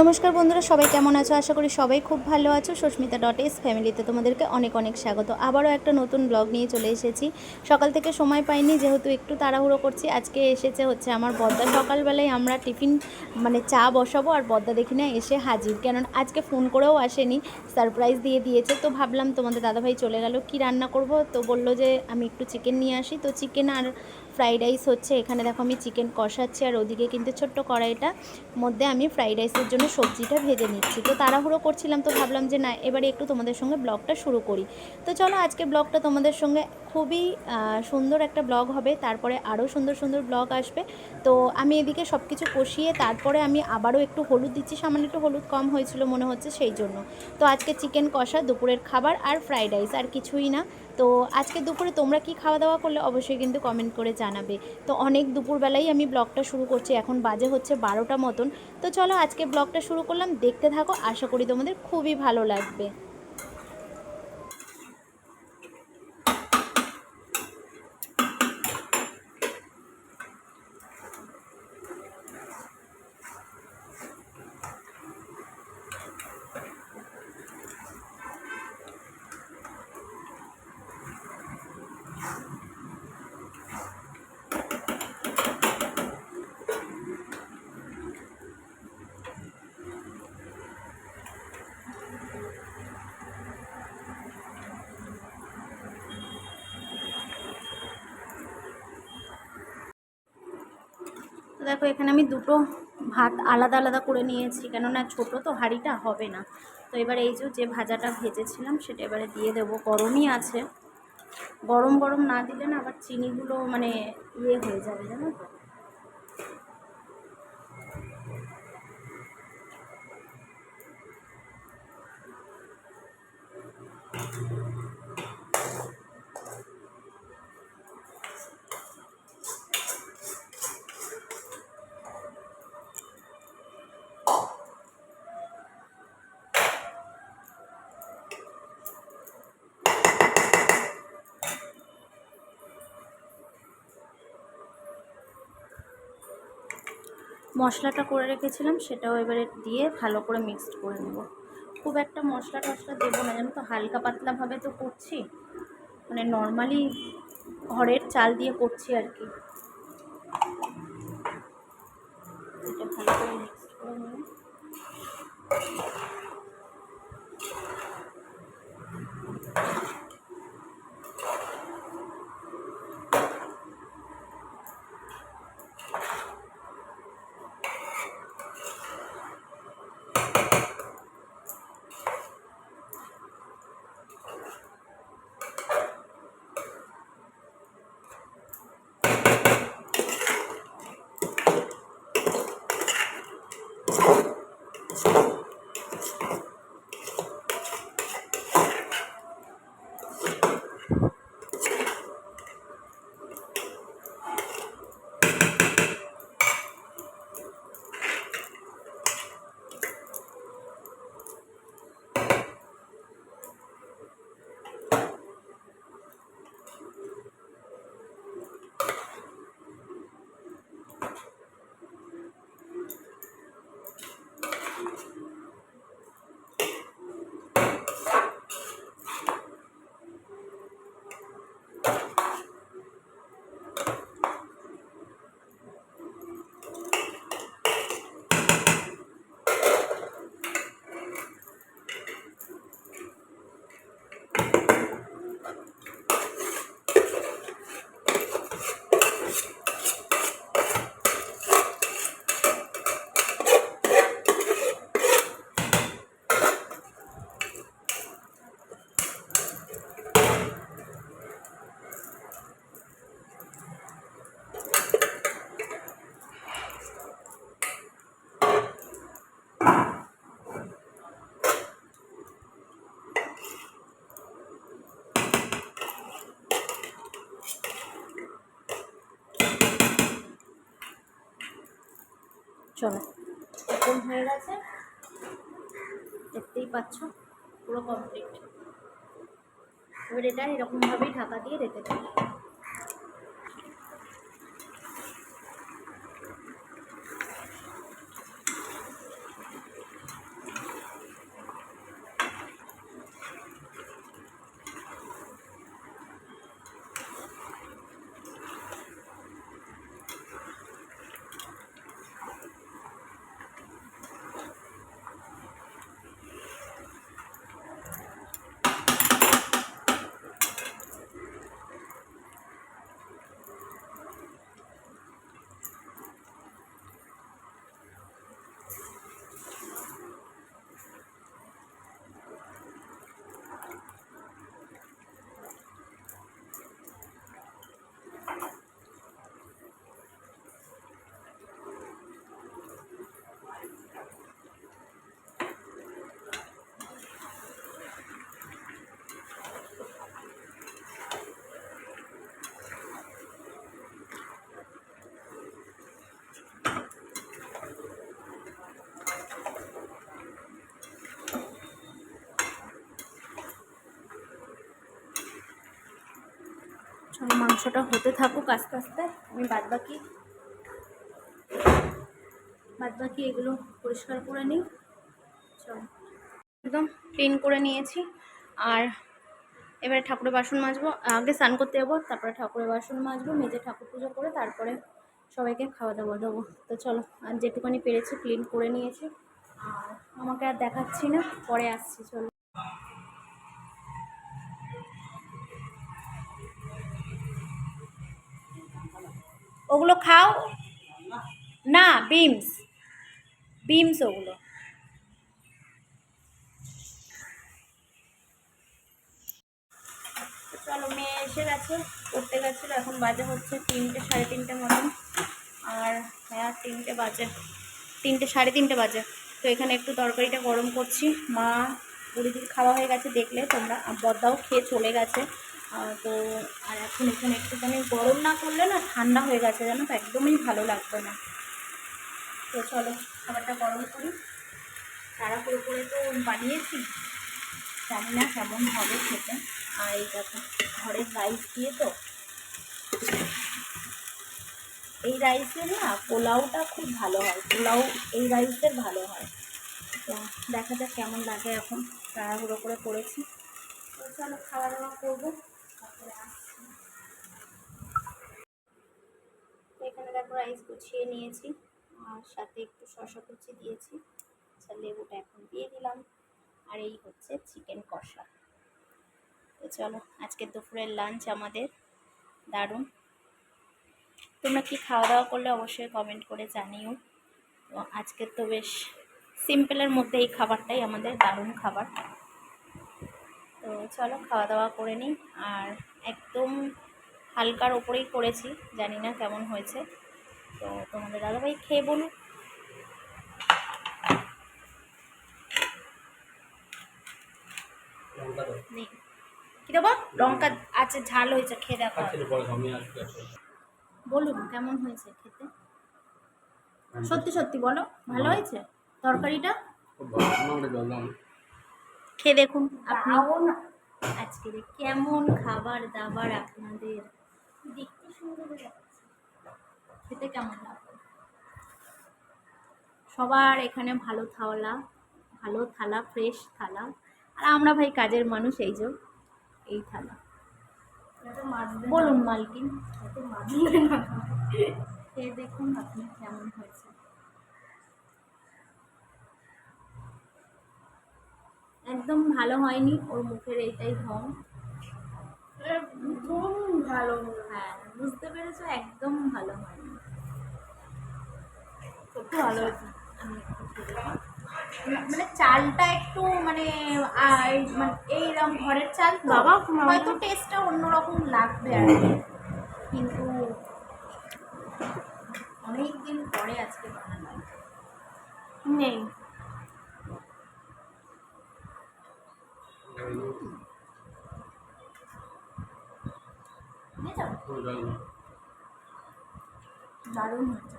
নমস্কার বন্ধুরা, সবাই কেমন আছো? আশা করি সবাই খুব ভালো আছো। সস্মিতা ডট এস ফ্যামিলিতে তোমাদেরকে অনেক অনেক স্বাগত। আবারও একটা নতুন ব্লগ নিয়ে চলে এসেছি। সকাল থেকে সময় পাইনি, যেহেতু একটু তাড়াহুড়ো করছি। আজকে এসেছে হচ্ছে আমার বদ্দা। সকালবেলায় আমরা টিফিন মানে চা বসাবো আর বদ্দা দেখি না এসে হাজির। কেন আজকে ফোন করেও আসেনি, সারপ্রাইজ দিয়ে দিয়েছে। তো ভাবলাম তোমাদের দাদাভাই চলে গেল। কি রান্না করব? তো বলল যে আমি একটু চিকেন নিয়ে আসি। তো চিকেন আর ফ্রাইড রাইস হচ্ছে, এখানে দেখো আমি চিকেন কষাচ্ছি আর ওদিকে কিন্তু ছোট্ট কড়াইটা মধ্যে আমি ফ্রাইড রাইসের জন্য সবজিটা ভেজে নিচ্ছি। তো তাড়াহুড়ো করছিলাম তো ভাবলাম যে না, এবারে একটু তোমাদের সঙ্গে ব্লগটা শুরু করি। তো চলো আজকে ব্লগটা তোমাদের সঙ্গে খুবই সুন্দর একটা ব্লগ হবে, তারপরে আরও সুন্দর সুন্দর ব্লগ আসবে। তো আমি এদিকে সব কিছু কষিয়ে তারপরে আমি আবারও একটু হলুদ দিচ্ছি, সামান্য একটু হলুদ কম হয়েছিল মনে হচ্ছে সেই জন্য। তো আজকে চিকেন কষা, দুপুরের খাবার আর ফ্রাইড রাইস আর কিছুই না। তো আজকে দুপুরে তোমরা কি খাওয়া দাওয়া করলে অবশ্যই কিন্তু কমেন্ট করে জানাবে। তো অনেক দুপুরবেলাই আমি ব্লগটা শুরু করছি, এখন বাজে হচ্ছে বারোটা মতন। তো চলো আজকে ব্লগটা শুরু করলাম, দেখতে থাকো, আশা করি তোমাদের খুবই ভালো লাগবে। দেখো, এখানে আমি দুটো ভাত আলাদা আলাদা করে নিয়েছি, কেননা ছোট তো হাঁড়িটা হবে না। তো এবার এই যে ভাজাটা ভেজেছিলাম, সেটা এবারে দিয়ে দেবো। গরমই আছে। গরম গরম না দিলে না আবার চিনিগুলো মানে ইয়ে হয়ে যাবে, জানো তো? মশলাটা করে রেখেছিলাম, সেটাও এবারে দিয়ে ভালো করে মিক্সড করে নেব। খুব একটা মশলা টশলা দেবো না, জানো তো, হালকা পাতলাভাবে তো করছি। মানে নর্মালি ঘরের চাল দিয়ে করছি আর কি। চলো। এরকম হয়ে গেছে। দেখতেই পাচ্ছ, পুরো কমপ্লিট এবার এটা এরকমভাবেই ঢাকা দিয়ে রেখে দেবো। চলো মাংসটা হতে থাকুক আস্তে আস্তে, আমি বাদ বাকি বাদ বাকি এগুলো পরিষ্কার করে নিই। চলো। একদম ক্লিন করে নিয়েছি। আর এবারে ঠাকুরের বাসন মাজবো, আগে স্নান করতে যাব, তারপরে ঠাকুরের বাসন মাজবো, মেজে ঠাকুর পুজো করে তারপরে সবাইকে খাওয়া দাওয়া দেবো। তো চলো, আর যেটুকানি পেরেছি ক্লিন করে নিয়েছি। আর আমাকে আর দেখাচ্ছি না, পরে আসছি, চলো। ওগুলো খাও। না বিমস বিমস ওগুলো। চলো, মেয়ে এসে গেছে, পড়তে গেছিল, এখন বাজে হচ্ছে তিনটে, সাড়ে তিনটে মতন। আর হ্যাঁ তিনটে বাজে। তিনটে, সাড়ে তিনটে বাজে। তো এখানে একটু তরকারিটা গরম করছি। মা বুড়িদির খাওয়া হয়ে গেছে, দেখলে তোমরা। বদ্দাও খেয়ে চলে গেছে। তো আর এখন এখানে একটুখানি গরম না করলে না ঠান্ডা হয়ে গেছে, জানো তো? একদমই ভালো লাগবে না। তো চলো, খাবারটা গরম করি। তাড়াহুড়ো করে তো বানিয়েছি। জানি না কেমন হবে খেতে। আর এই দেখো, ঘরের রাইস দিয়ে তো। এই রাইসের না পোলাওটা খুব ভালো হয়। পোলাও এই রাইসের ভালো হয়। তো দেখা যাক কেমন লাগে এখন। তাড়াহুড়ো করে করেছি। তো চলো, খাওয়া দাওয়া করব তারপরে আসছি তো এখানে দেখো রাইস গুছিয়ে নিয়েছি। আর সাথে একটু শশা কুচি দিয়েছি। আচ্ছা লেবুটা এখন দিয়ে দিলাম। আর এই হচ্ছে চিকেন কষা। তো চলো, আজকে দুপুরের লাঞ্চ আমাদের। দারুণ। তোমরা কি খাওয়া দাওয়া করলে অবশ্যই কমেন্ট করে জানিও। তো আজকে তো বেশ সিম্পলের মধ্যে এই খাবারটাই আমাদের দারুণ খাবার। তো চলো খাওয়া দাওয়া করে নিই। আর একদম হালকার ওপরেই করেছি। জানি না কেমন হয়েছে। তো তোমাদের দাদাভাই খেয়ে বলুক। লঙ্কা কি দেবো? লঙ্কা আছে ঝাল হয়েছে খেয়ে দেখো। আচ্ছা। বলুন কেমন হয়েছে খেতে? সত্যি সত্যি বলো ভালো হয়েছে? তরকারিটা? খুব ভালো। আমার একটা জল দাও। না। খেয়ে দেখুন আপনি। আজকে কেমন খাবার দাবার আপনাদের। দেখতে সুন্দর খেতে কেমন লাগবে সবার এখানে ভালো থাওলা ভালো থালা ফ্রেশ থালা। আর আমরা ভাই কাজের মানুষ এই যে এই থালা। বলুন মালকিন। খেয়ে দেখুন আপনি কেমন হয়েছে। একদম ভালো হয়নি ওর মুখের এইটাই ঢং ভালো হ্যাঁ বুঝতে পেরেছ একদম ভালো হয়নি। ভালো হয়েছে। মানে চালটা একটু মানে মানে এইরকম ঘরের চাল তো বাবা, হয়তো টেস্টটা অন্যরকম লাগবে আর কিন্তু অনেক দিন পরে আজকে বানানো নেই। দারুণ হয়েছে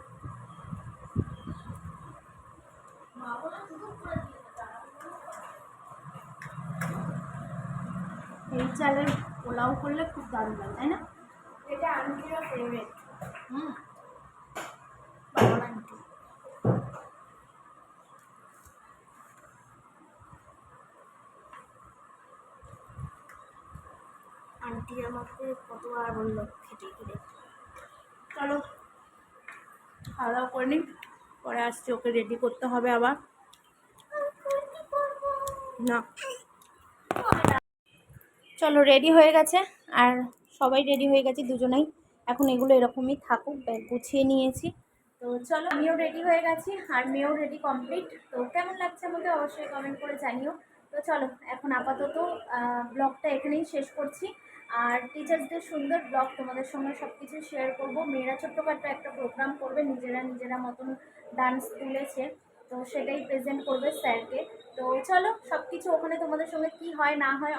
এই চালের পোলাও করলে খুব দারুণ লাগে তাই না? এটা আন্টিরও ফেভারিট হুম। বাবার আন্টি আন্টি আমাকে কতবার বলল খেতে খেতে। চলো খাওয়া দাওয়া করে নিই পরে আসছি ওকে রেডি করতে হবে আবার। না। চলো রেডি হয়ে গেছে। আর সবাই রেডি হয়ে গেছে দুজনেই। এখন এগুলো এরকমই থাকুক ব্যাগ গুছিয়ে নিয়েছি। তো চলো, আমিও রেডি হয়ে গেছি, আর মেয়েও রেডি কমপ্লিট তো কেমন লাগছে আমাকে অবশ্যই কমেন্ট করে জানিও। তো চলো, এখন আপাতত ব্লগটা এখানেই শেষ করছি। আর টিচার্সদের সুন্দর ব্লগ তোমাদের সঙ্গে সব কিছু শেয়ার করব। মেয়েরা ছোট্টখাটো একটা প্রোগ্রাম করবে, নিজেরা নিজেরা মতন ডান্স তুলেছে। তো সেটাই প্রেজেন্ট করবে স্যারকে। তো চলো সব কিছু ওখানে তোমাদের সঙ্গে কি হয়, না হয়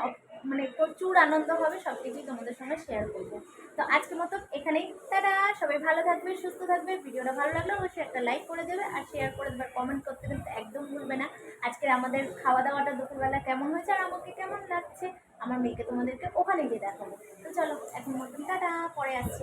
মানে প্রচুর আনন্দ হবে সব কিছুই তোমাদের সঙ্গে শেয়ার করব। তো আজকের মতো এখানেই তারা সবাই ভালো থাকবে, সুস্থ থাকবে, ভিডিওটা ভালো লাগলে অবশ্যই একটা লাইক করে দেবে আর শেয়ার করে দেবে কমেন্ট করতে কিন্তু একদম ভুলবে না। আজকের আমাদের খাওয়া দাওয়াটা দুপুরবেলা কেমন হয়েছে আর আমাকে কেমন লাগছে, আমার মেয়েকে তোমাদেরকে ওখানে গিয়ে দেখাবো। তো চলো, এখন মতন টাটা, পরে আসছি